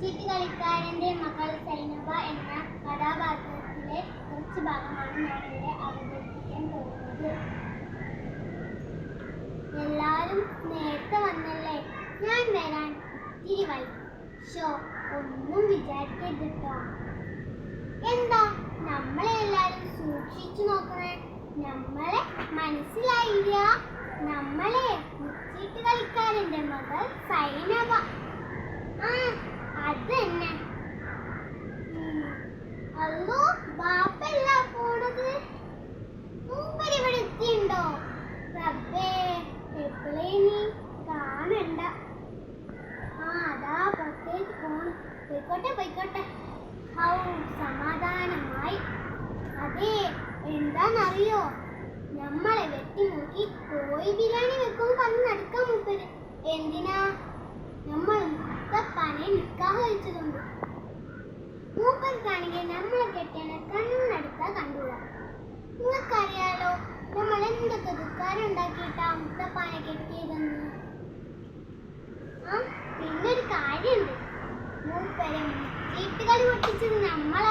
മുച്ചീട്ട് കളിക്കാരന്റെ മകൾ സൈനബ എന്ന കഥാപാത്രത്തിലെ കുറച്ച് ഭാഗമാണ് ഞാൻ ഇവിടെ അവതരിപ്പിക്കാൻ പോകുന്നത്. എല്ലാരും നേരത്തെ വന്നല്ലേ? ഞാൻ വരാൻ ഇത്തിരി വൈകി ഷോ ഒന്നും വിചാരിക്കരുത് കേട്ടോ എന്താ നമ്മളെ എല്ലാരും സൂക്ഷിച്ചു നോക്കണേ? നമ്മളെ മനസ്സിലായില്ല. നമ്മളെ മുച്ചീട്ട് കളിക്കാരന്റെ മകൾ സൈനബ ആ അത് തന്നെ ഉം. കാണണ്ട. ഹൗ സമാധാനമായി. നമ്മളെ എന്തിനാ? നമ്മൾ മുത്തപ്പാനെ നിക്കാഹ് കഴിച്ചതുണ്ട് മൂപ്പർക്കാണെങ്കിൽ നമ്മളെ കെട്ടിയാണ് കണ്ണെടുത്താ കണ്ടുള്ള നിങ്ങൾക്കറിയാലോ നമ്മൾ എന്തൊക്കെ ദുഃഖാരം ഉണ്ടാക്കിയിട്ടാ മുത്തപ്പാനെ കെട്ടിയതെന്ന് പിന്നൊരു കാര്യമുണ്ട്. മൂപ്പരെ വീട്ടുകളി പൊട്ടിച്ചത് നമ്മളായിരുന്നല്ലോ